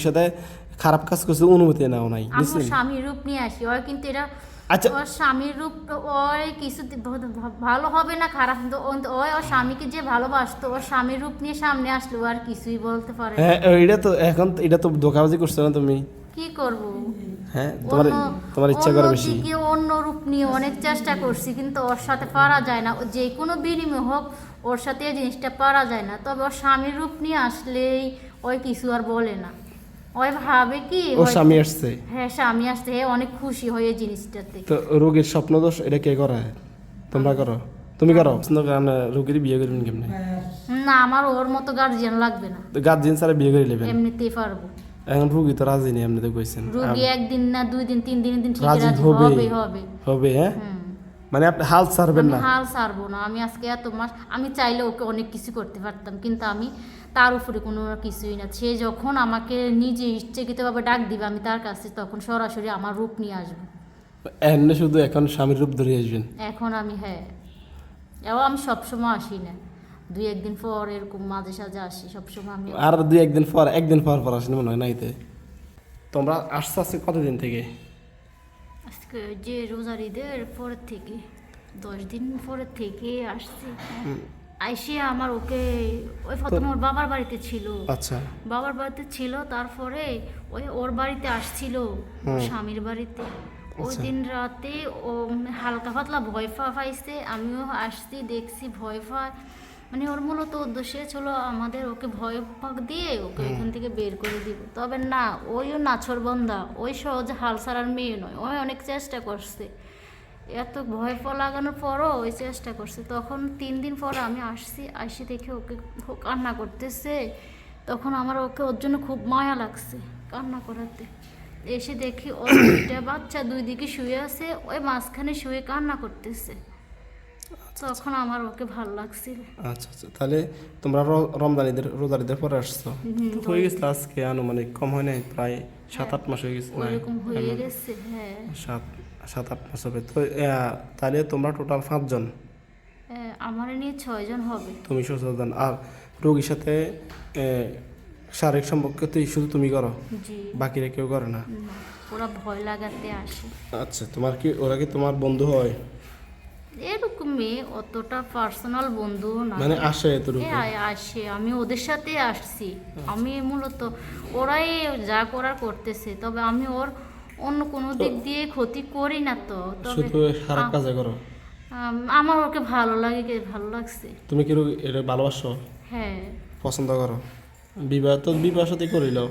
সাথে খারাপ কাজ করছে অনুমতি নাও নাই আমার স্বামীর রূপ নিয়ে আসি ওর কিন্তু এটা আচ্ছা। ওর স্বামীর রূপ ওর কিছু ভালো হবে না খারাপ ওই ওর স্বামীকে যে ভালোবাসতো ওর স্বামীর রূপ নিয়ে সামনে আসলো আর কিছুই বলতে পারে হ্যাঁ এটা তো এখন এটা তো ধোকাবাজি করছ না তুমি? কি করব? হ্যাঁ তোমার তোমার ইচ্ছা করে বেশি। অন্য রূপ নিয়ে অনেক চেষ্টা করছি কিন্তু ওর সাথে পারা যায় না। যে কোনো বিনিময় হোক ওর সাথে এই জিনিসটা পারা যায় না। তবে ওর স্বামীর রূপ নিয়ে আসলেই ওই কিছু আর বলে না। ওই ভাবে কি ও স্বামী আসছে। হ্যাঁ স্বামী হ্যাঁ অনেক খুশি হয় জিনিসটাতে। তো রোগীর এটা কে তোমরা করো। তুমি করো। রোগীর বিয়ে করবেন কেমনে? না আমার ওর মতো গার্জিয়ান লাগবে না। তো গার্জিয়ান ছাড়া বিয়ে করে নেবেন? এমনিতেই পারব। এখন রুগী তো রাজি নেই এমনিতে কইছেন। রোগী একদিন না দুই দিন তিন দিন দিন ঠিক রাজি। হবে হবে। হবে হ্যাঁ? মানে আপনি হাল ছাড়বেন না। হাল ছাড়বো না। আমি আজকে এত মাস আমি চাইলে ওকে অনেক কিছু করতে পারতাম কিন্তু আমি তার উপরে কোনো কিছুই না। সে যখন আমাকে নিজে ইচ্ছাকৃতভাবে ডাক দিবে আমি তার কাছে তখন সরাসরি আমার রূপ নিয়ে আসব। এমনি শুধু এখন স্বামীর রূপ ধরে আসবেন? এখন আমি হ্যাঁ। এও আমি সবসময় আসি না। দুই একদিন পর এরকম মাঝে সাঝে আসি সবসময় আমি আর দুই একদিন পর একদিন পর পর আসেন মনে হয় নাইতে তোমরা আসতে আসতে কতদিন থেকে? আজকে যে রোজার ঈদের পরের থেকে দশ দিন পরের থেকে আসছি। আইসে আমার ওকে ওই প্রথমে ওর বাবার বাড়িতে ছিল। আচ্ছা। বাবার বাড়িতে ছিল তারপরে ওই ওর বাড়িতে আসছিল স্বামীর বাড়িতে। ওই আচ্ছা। দিন রাতে ও হালকা পাতলা ভয় পাইছে আমিও আসছি দেখছি ভয় পায় মানে ওর মূলত উদ্দেশ্য ছিল আমাদের ওকে ভয় পাক দিয়ে ওকে এখান থেকে বের করে দিব। তবে না ওইও নাছর বন্ধা ওই সহজে হাল ছাড়ার মেয়ে নয় ওই অনেক চেষ্টা করছে। এত ভয় পা লাগানোর পরও ওই চেষ্টা করছে। তখন তিন দিন পর আমি আসছি আসি দেখে ওকে কান্না করতেছে। তখন আমার ওকে ওর জন্য খুব মায়া লাগছে কান্না করাতে। এসে দেখি ওর দুইটা বাচ্চা দুই দিকে শুয়ে আছে ওই মাঝখানে শুয়ে কান্না করতেছে। তখন আমার ওকে ভালো লাগছিল আচ্ছা আচ্ছা। তাহলে তোমরা র- রমজান ঈদের রোজার ঈদের পরে আসছো হয়ে গেছে আজকে আনুমানিক কম হয় নাই? প্রায় সাত আট মাস হয়ে গেছে না ওইরকম হয়ে গেছে হ্যাঁ। সাত সাত আট মাস হবে তো তাহলে তোমরা টোটাল পাঁচজন? আমার নিয়ে ছয়জন হবে। তুমি সচেতন। আর রোগীর সাথে শারীরিক সম্পর্ক তো শুধু তুমি করো? বাকিরা কেউ করে না? ওরা ভয় লাগাতে আসে। আচ্ছা তোমার কি ওরা কি তোমার বন্ধু হয়? এরকমই অতটা পার্সোনাল বন্ধু না। মানে আসে এতটুকু? আসে। আমি ওদের সাথে আসছি। আমি মূলত ওরাই যা করার করতেছে তবে আমি ওর অন্য কোনো দিক দিয়ে ক্ষতি করি না তো শুধু খারাপ কাজে করো? আমার ওকে ভালো লাগে কে- ভালো লাগছে। তুমি কি রোগী এটা ভালোবাসো? হ্যাঁ। পছন্দ করো। বিবাহ তো বিবাহ সাথে করিল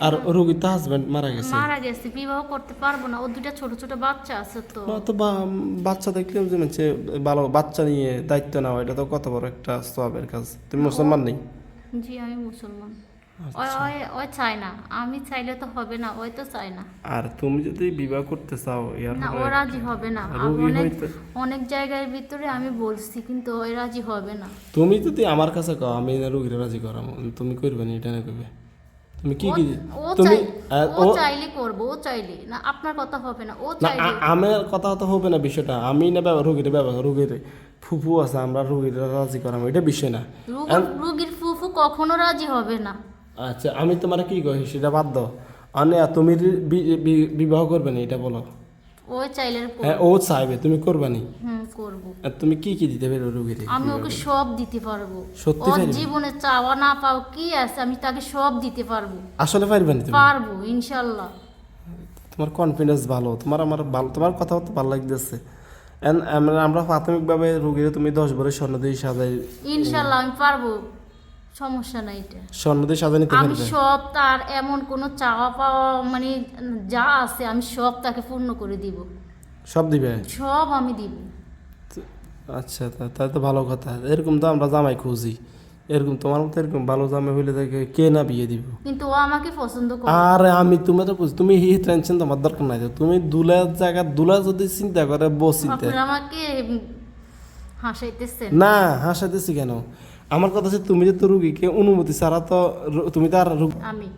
আর রোগীর তো হাজব্যান্ড মারা গেছে। মারা গেছে বিবাহ করতে পারব না। ও দুটা ছোট ছোট বাচ্চা আছে তো। তো বা- বাচ্চা দেখলে যে মানে ভালো বাচ্চা নিয়ে দায়িত্ব নেওয়া এটা তো কত বড় একটা সবের কাজ। তুমি মুসলমান নেই? জি আমি মুসলমান। ওই ওই চায় না। আমি চাইলে তো হবে না ওই তো চায় না। আর তুমি যদি বিবাহ করতে চাও না ও রাজি হবে না। অনেক অনেক জায়গার ভিতরে আমি বলছি কিন্তু ওই রাজি হবে না। তুমি যদি আমার কাছে কও আমি না রোগীর রাজি করাম তুমি করবে না এটা না করবে তুমি কি কি তুমি ও চাইলে করব ও চাইলে। না আপনার কথা হবে না ও চাইলে। আমার কথা তো হবে না বিষয়টা। আমি না রোগীর ব্যবহার রোগীর ফুফু আছে আমরা রোগীর রাজি করাম এটা বিষয় না। রুগীর ফুফু কখনো রাজি হবে না। আচ্ছা আমি তোমার কি কই? সেটা বাদ দাও। আনে তুমি বিবাহ করবে না এটা বলো। ও চাইলে হ্যাঁ ও চাইবে তুমি করবে না। হুম করব। আর তুমি কি কি দিতে পারো রোগীর আমি ওকে সব দিতে পারব। সত্যি ওর জীবনে চাওয়া না পাও কি আছে আমি তাকে সব দিতে পারব। আসলে পারবে না তুমি? পারব ইনশাল্লাহ। তোমার কনফিডেন্স ভালো তোমার আমার ভালো তোমার কথা তো ভালো লাগতেছে। আমরা প্রাথমিকভাবে রোগীরা তুমি দশ ভরে স্বর্ণ দিয়ে সাজাই ইনশাল্লাহ আমি পারব। সমস্যা নাই এটা। স্বর্ণ দিয়ে সাজাই নিতে আমি পারবে? সব তার এমন কোনো চাওয়া পাওয়া মানে যা আছে আমি সব তাকে পূর্ণ করে দিব। সব দিবে? সব আমি দিব। আচ্ছা তা- তো ভালো কথা। এরকম তো আমরা জামাই খুঁজি। এরকম তোমার মতো এরকম ভালো জামাই হইলে তাকে কে না বিয়ে দিব? কিন্তু ও আমাকে পছন্দ করে। আর আমি তুমি তো বুঝ- তুমি টেনশন তোমার দরকার নাই তুমি দুলার জায়গা দুলা যদি চিন্তা করে চিন্তা। আমাকে হাসাইতেছেন? না হাসাইতেছি কেন? আমার কথা হচ্ছে তুমি যে তো রুগীকে অনুমতি ছাড়া তো তুমি তো আর আমি।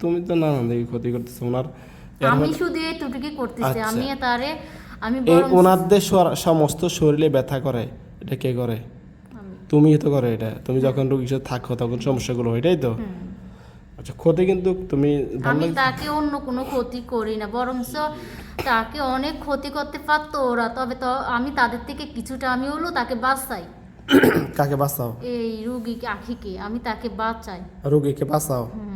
তুমি তো নানান দিকে ক্ষতি করতেছো ওনার। আমি শুধু করতেছি আচ্ছা। আমি তারে আমি ওনাদের সমস্ত শরীরে ব্যথা করে এটা কে করে? তুমি তো করে এটা। তুমি যখন রুগীর সাথে থাকো তখন সমস্যাগুলো হয় এটাই তো? আচ্ছা ক্ষতি কিন্তু তুমি আমি তাকে অন্য কোনো ক্ষতি করি না বরঞ্চ তাকে অনেক ক্ষতি করতে পারতো ওরা তবে তো আমি তাদের থেকে কিছুটা আমি হলো তাকে বাঁচাই। কাকে বাঁচাও? এই রুগীকে আখিকে আমি তাকে বাঁচাই। রোগীকে বাঁচাও? হুম।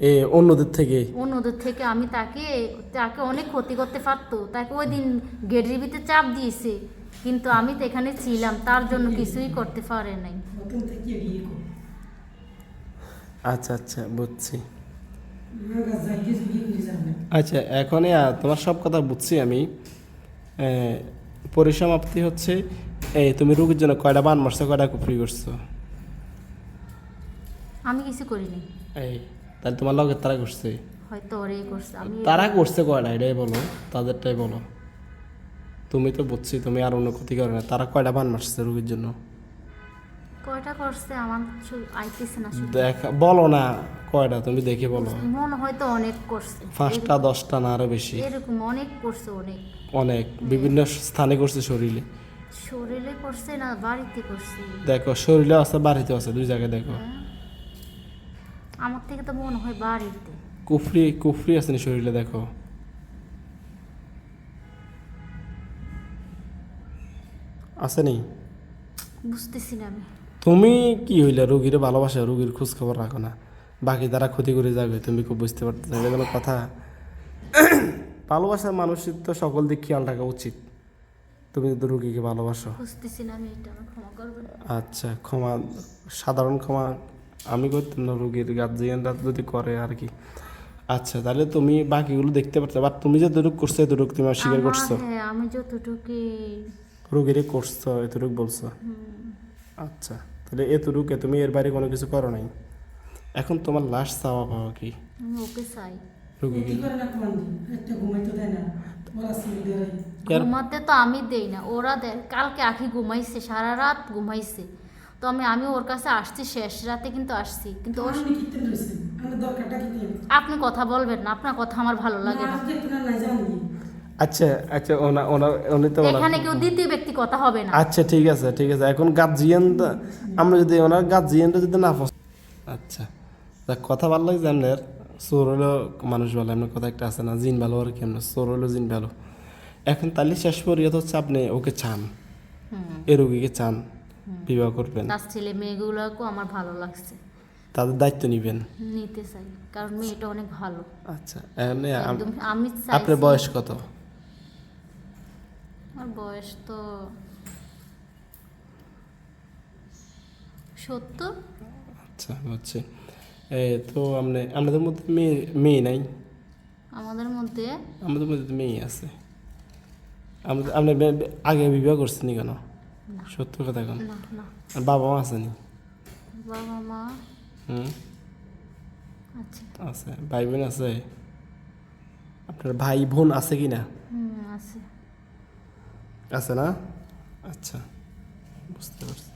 এ অন্যদের থেকে? অন্যদের থেকে আমি তাকে তাকে অনেক ক্ষতি করতে পারতো। তাকে ওই দিন গেটের ভিতরে চাপ দিয়েছে। কিন্তু আমি তো এখানে ছিলাম তার জন্য কিছুই করতে পারে নাই। আচ্ছা আচ্ছা বুঝছি। আচ্ছা এখন তোমার সব কথা বুঝছি আমি। পরিসমাপ্তি হচ্ছে। এই তুমি রুগীর জন্য কয়টা বান মারছো কয়টা কুফরি করছ? আমি কিছু করিনি। এই তাহলে তোমার লগে তারা করছে? হয়তো ওরে করছে আমি তারা করছে কয়টা এটাই বলো তাদেরটাই বলো। তুমি তো বুঝছি তুমি আর অন্য ক্ষতি করে না তারা কয়টা বান মারছে রুগীর জন্য? কয়টা করছে আমার আইতেছে না দেখ বলো না কয়টা তুমি দেখে বলো। মনে হয়তো অনেক করছে। পাঁচটা দশটা না আরও বেশি? এরকম অনেক করছে অনেক। অনেক বিভিন্ন স্থানে করছে শরীরে। শরীরে করছে না বাড়িতে করছে? দেখো শরীরে আছে বাড়িতে আছে দুই জায়গায় দেখো। হ্যাঁ? আমার থেকে তো মনে হয় বাড়িতে। কুফরি কুফরি আছে নি শরীরে দেখো। আছে নি? বুঝতেছি না আমি। তুমি কি হইলে রুগীর ভালোবাসা রুগীর খোঁজ খবর রাখো না? বাকি তারা ক্ষতি করে যাবে তুমি খুব বুঝতে পারতেছ এটা কোনো কথা। ভালোবাসার মানুষের তো সকল দিক খেয়াল রাখা উচিত। তুমি যদি রুগীকে ভালোবাসো। বুঝতেছি এটা ক্ষমা করবেন। আচ্ছা ক্ষমা সাধারণ ক্ষমা আমি করতাম না রুগীর গার্জিয়ানরা যদি করে আর কি। আচ্ছা তাহলে তুমি বাকিগুলো দেখতে পারতে বাট তুমি যে দুটুক করছ এতটুক তুমি স্বীকার করছ? হ্যাঁ আমি যতটুকু রুগীরে করছ এতটুক বলছো? আচ্ছা তাহলে এতটুকু তুমি এর বাইরে কোনো কিছু করো নাই? এখন তোমার লাশ চাওয়া পাওয়া কি? ওকে চাই। রুগীকে। ঘুমাতে তো আমি দেই না ওরা দেয়। কালকে আখি ঘুমাইছে সারা রাত ঘুমাইছে। তো আমি আমি ওর কাছে আসছি শেষ রাতে কিন্তু আসছি কিন্তু আপনি কথা বলবেন না আপনার কথা আমার ভালো লাগে না। আচ্ছা আচ্ছা ওনা ওনা উনি তো এখানে কেউ দ্বিতীয় ব্যক্তি কথা হবে না। আচ্ছা ঠিক আছে ঠিক আছে। এখন গার্জিয়ান আমরা যদি ওনার গার্জিয়ানটা যদি না আচ্ছা কথা ভালো লাগছে আপনার? চোর হলো মানুষ ভালো আপনার কথা একটা আছে না জিন ভালো আর কেমন চোর হলো জিন ভালো। এখন তাহলে শেষ পরিয়ত হচ্ছে আপনি ওকে চান এ রোগীকে চান বিবাহ করবেন। তার ছেলে মেয়েগুলোকেও আমার ভালো লাগছে। তাদের দায়িত্ব নিবেন। নিতে চাই কারণ মেয়েটা অনেক ভালো। আচ্ছা এখন এ আম- আপনার বয়স কত? আমার বয়স তো সত্তর। আচ্ছা বুঝছি। তো আপনি আপনাদের মধ্যে মেয়ে মেয়ে নাই? আমাদের মধ্যে? আমাদের মধ্যে তো মেয়ে আছে। আমাদের আপনি আগে বিবাহ করছেন কেন? সত্য কথা না না। আর বাবা মা আসেনি বাবা মা হুম? আছে। আছে। ভাই বোন আছে? আপনার ভাই বোন আছে কি না? আছে। আছে না? আচ্ছা বুঝতে পারছি।